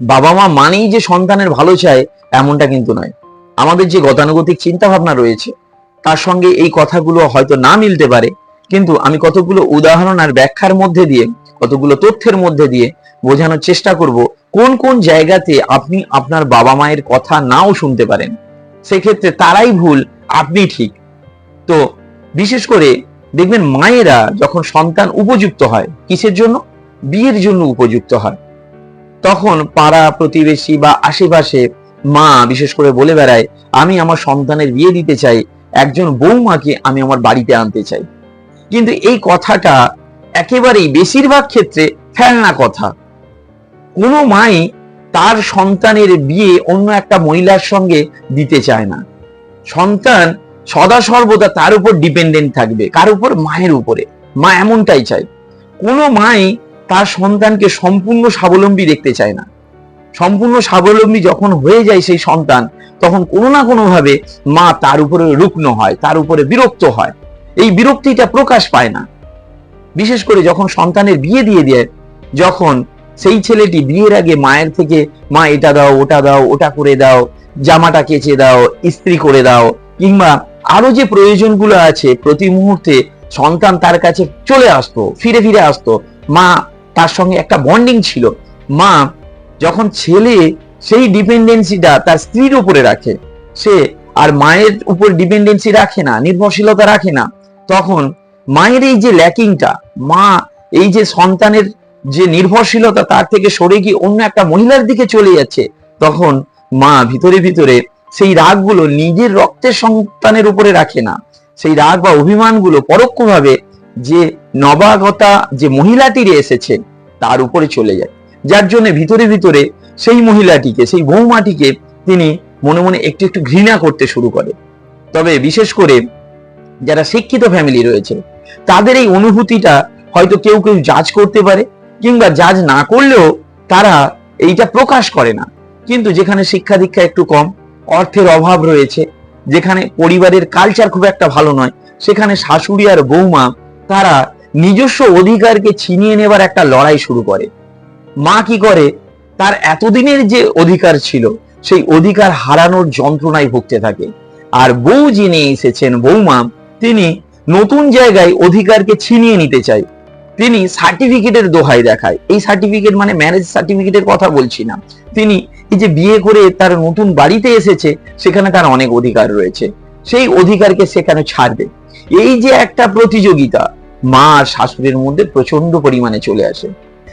বাবা মা মানেই যে সন্তানের ভালো চায়, এমনটা কিন্তু নয়। আমাদের যে গতানুগতিক চিন্তা ভাবনা রয়েছে, তার সঙ্গে এই কথাগুলো হয়তো না মিলতে পারে, কিন্তু আমি কতগুলো উদাহরণ আর ব্যাখ্যার মধ্যে দিয়ে, কতগুলো তথ্যের মধ্যে দিয়ে বোঝানোর চেষ্টা করব, কোন কোন জায়গাতে আপনি আপনার বাবা মায়ের কথা নাও শুনতে পারেন। সেক্ষেত্রে তারাই ভুল, আপনি ঠিক। তো বিশেষ করে দেখবেন মায়েরা যখন সন্তান উপযুক্ত হয়, কিসের জন্য? বিয়ের জন্য উপযুক্ত হয়। তখন পাড়া প্রতিবেশী বা আশেপাশে মা, বিশেষ করে বলে বেড়ায়, আমি আমার সন্তানের বিয়ে দিতে চাই, একজন বৌমাকে আমি আমার বাড়িতে আনতে চাই। কিন্তু এই কথাটা একেবারেই বেশিরভাগ ক্ষেত্রে ফেলনা কথা। কোনো মাই তার সন্তানের বিয়ে অন্য একটা মহিলার সঙ্গে দিতে চায় না। সন্তান সদা সর্বদা তার উপর ডিপেন্ডেন্ট থাকবে, কার উপর? মায়ের উপরে। মা এমনটাই চায়। কোনো মাই তার সন্তানকে সম্পূর্ণ স্বাবলম্বী দেখতে চায় না। সম্পূর্ণ স্বাবলম্বী যখন হয়ে যায় সেই সন্তান, তখন কোনো না কোনো ভাবে মা তার উপরে রুগ্ন হয়, তার উপরে বিরক্ত হয়। এই বিরক্তিটা প্রকাশ পায় না। বিশেষ করে যখন সন্তানের বিয়ে দিয়ে দেয়, যখন সেই ছেলেটি বিয়ের আগে মায়ের থেকে, মা, এটা দাও, ওটা দাও, ওটা করে দাও, জামাটা কেচে দাও, ইস্ত্রি করে দাও, কিংবা আরও যে প্রয়োজনগুলো আছে, প্রতি মুহূর্তে সন্তান তার কাছে চলে আসতো, ফিরে ফিরে আসতো, মা তার সঙ্গে একটা বন্ডিং ছিল। মা যখন ছেলে, সেই ডিপেন্ডেন্সিটা তার স্ত্রীর উপরে রাখে। সে আর মায়ের উপর ডিপেন্ডেন্সি রাখে না, নির্ভরশীলতা রাখে না। তখন মায়ের এই যে ল্যাকিংটা মা এই যে সন্তানের যে নির্ভরশীলতা তার থেকে সরে গিয়ে অন্য একটা মহিলার দিকে চলে যাচ্ছে, তখন মা ভিতরে ভিতরে সেই রাগগুলো নিজের রক্তের সন্তানের উপরে রাখে না। সেই রাগ বা অভিমানগুলো পরোক্ষভাবে যে নবাগতা যে মহিলাটির এসেছে, তার উপরে চলে যায়। যার জন্য ভিতরে ভিতরে সেই মহিলাটিকে, সেই বৌমাটিকে তিনি মনে মনে একটু একটু ঘৃণা করতে শুরু করে। তবে বিশেষ করে যারা শিক্ষিত ফ্যামিলি রয়েছে, তাদের এই অনুভূতিটা হয়তো কেউ কেউ জাজ করতে পারে, কিংবা জাজ না করলেও তারা এইটা প্রকাশ করে না। কিন্তু যেখানে শিক্ষা দীক্ষা একটু কম, অর্থের অভাব রয়েছে, যেখানে পরিবারের কালচার খুব একটা ভালো নয়, সেখানে শাশুড়ি আর বৌমা তারা নিজস্ব অধিকারকে ছিনিয়ে নেবার একটা লড়াই শুরু করে। মা কি করে? তার এতদিনের যে অধিকার ছিল, সেই অধিকার হারানোর যন্ত্রণায় ভুগতে থাকে। আর বউ যিনি এসেছেন বৌমা তিনি নতুন জায়গায় অধিকারকে ছিনিয়ে নিতে চায়। তিনি সার্টিফিকেটের দোহাই দেখায়। এই সার্টিফিকেট মানে ম্যারেজ সার্টিফিকেটের কথা বলছি না। তিনি এই যে বিয়ে করে তার নতুন বাড়িতে এসেছে, সেখানে তার অনেক অধিকার রয়েছে। সেই অধিকারকে সেখানে ছাড়বে? এই যে একটা প্রতিযোগিতা মা আর শাশুড়ির মধ্যে প্রচণ্ড পরিমাণে চলে আসে।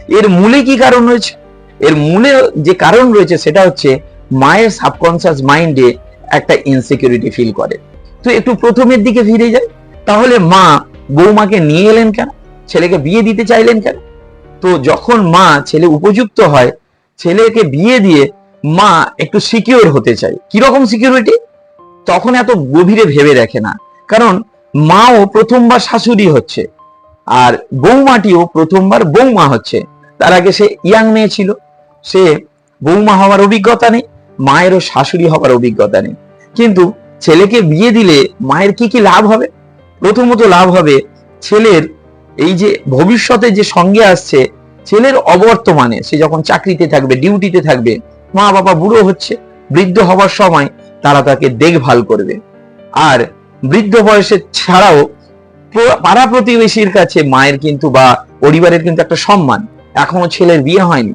এর মূলে কি কারণ রয়েছে? এর মূলে যে কারণ রয়েছে সেটা হচ্ছে মায়ের সাবকনসিয়াস মাইন্ডে একটা ইনসিকিউরিটি ফিল করে। তো একটু প্রথমের দিকে ফিরে যায় তাহলে মা বৌমাকে নিয়ে এলেন কেন? ছেলেকে বিয়ে দিতে চাইলেন কেন? তো যখন মা ছেলে উপযুক্ত হয়, ছেলেকে বিয়ে দিয়ে মা একটু সিকিউর হতে চায়। কীরকম সিকিউরিটি তখন এত গভীরে ভেবে দেখে না। কারণ মাও প্রথমবার শাশুড়ি হচ্ছে। আর বৌমাটিও প্রথমবার বৌমা হচ্ছে। তার আগে সে ইয়াং মেয়ে ছিল। সে বৌমা হওয়ার অভিজ্ঞতা নেই, মায়েরও শাশুড়ি হবার অভিজ্ঞতা নেই। কিন্তু ছেলেকে বিয়ে দিলে মায়ের কি কি লাভ হবে? প্রথমত লাভ হবে ছেলের এই যে ভবিষ্যতে যে সঙ্গে আসছে, ছেলের অবর্তমানে সে যখন চাকরিতে থাকবে, ডিউটিতে থাকবে মা বাবা বুড়ো হচ্ছে, বৃদ্ধ হবার সময় তারা তাকে দেখভাল করবে। আর বৃদ্ধ বয়সে ছাড়াও পাড়া প্রতিবেশীর কাছে মায়ের কিন্তু বা পরিবারের কিন্তু একটা সম্মান। এখনও ছেলের বিয়ে হয়নি।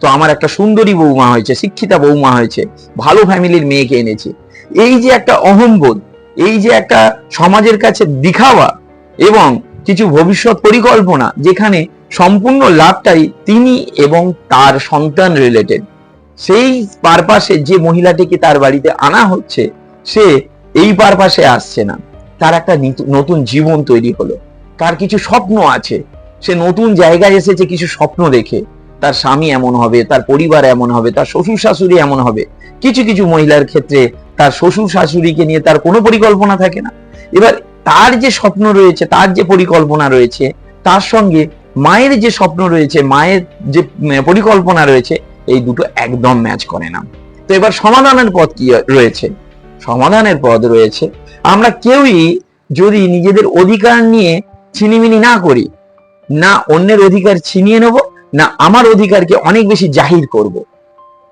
তো আমার একটা সুন্দরী বৌমা হয়েছে, শিক্ষিতা বৌমা হয়েছে, ভালো ফ্যামিলির মেয়েকে এনেছি। এই যে একটা অহংবোধ, এই যে একটা সমাজের কাছে দিখাওয়া এবং কিছু ভবিষ্যৎ পরিকল্পনা, যেখানে সম্পূর্ণ লাভটাই তিনি এবং তার সন্তান রিলেটেড সেই পারপাসে যে মহিলাটিকে তার বাড়িতে আনা হচ্ছে, সে এই পারপাসে আসছে না। তার একটা নতুন জীবন তৈরি হলো। তার কিছু স্বপ্ন আছে। সে নতুন জায়গায় এসেছে, কিছু স্বপ্ন দেখে। তার স্বামী এমন হবে, তার পরিবার এমন হবে, তার শ্বশুর শাশুড়ি এমন হবে। কিছু কিছু মহিলার ক্ষেত্রে তার শ্বশুর শাশুড়িকে নিয়ে তার কোনো পরিকল্পনা থাকে না। এবার তার যে স্বপ্ন রয়েছে, তার যে পরিকল্পনা রয়েছে, তার সঙ্গে মায়ের যে স্বপ্ন রয়েছে, মায়ের যে পরিকল্পনা রয়েছে, এই দুটো একদম ম্যাচ করে না। তো এবার সমাধানের পথ কি রয়েছে? সমাধানের পথ রয়েছে। আমরা কেউই যদি নিজেদের অধিকার নিয়ে ছিনিমিনি না করি, না অন্যের অধিকার ছিনিয়ে নেব, না আমার অধিকারকে অনেক বেশি জাহির করব।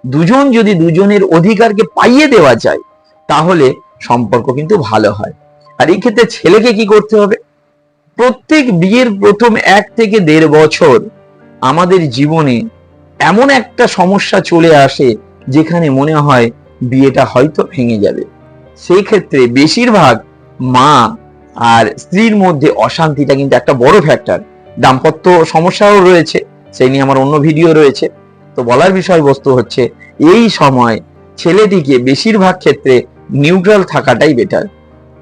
দুজন যদি দুজনের অধিকারকে পাইয়ে দেওয়া যায়, তাহলে সম্পর্ক কিন্তু ভালো হয়। আর এই ক্ষেত্রে ছেলেকে কি করতে হবে? প্রত্যেক বিয়ের প্রথম এক থেকে দেড় বছর আমাদের জীবনে এমন একটা সমস্যা চলে আসে, যেখানে মনে হয় বিয়েটা হয়তো ভেঙে যাবে। সেই ক্ষেত্রে বেশিরভাগ মা আর স্ত্রীর মধ্যে অশান্তিটা কিন্তু একটা বড় ফ্যাক্টর দাম্পত্য সমস্যাও রয়েছে, সেই নিয়ে আমার অন্য ভিডিও রয়েছে। তো বলার বিষয়বস্তু হচ্ছে, এই সময় ছেলেটিকে বেশিরভাগ ক্ষেত্রে নিউট্রাল থাকাটাই বেটার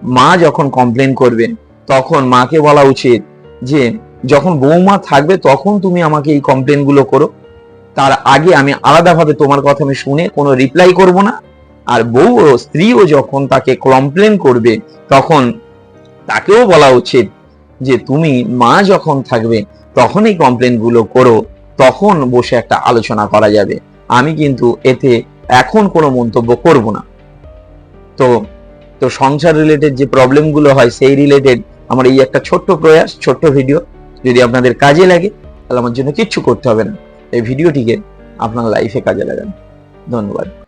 মা যখন কমপ্লেন করবেন, তখন মাকে বলা উচিত যে, যখন বৌমা থাকবে, তখন তুমি আমাকে এই কমপ্লেনগুলো করো। তার আগে আমি আলাদাভাবে তোমার কথা আমি শুনে কোনো রিপ্লাই করব না। আর বউ ও স্ত্রীও যখন তাকে কমপ্লেন করবে, তখন তাকেও বলা উচিত যে, তুমি মা যখন থাকবে, তখন এই কমপ্লেনগুলো করো, তখন বসে একটা আলোচনা করা যাবে। আমি কিন্তু এতে এখন কোনো মন্তব্য করব না। তো তো সংসার রিলেটেড যে প্রবলেমগুলো হয়, সেই রিলেটেড আমার এই একটা ছোট্ট প্রয়াস, ছোট্ট ভিডিও যদি আপনাদের কাজে লাগে, তাহলে আমার জন্য কিচ্ছু করতে হবে না। এই ভিডিওটিকে আপনার লাইফে কাজে লাগান। ধন্যবাদ।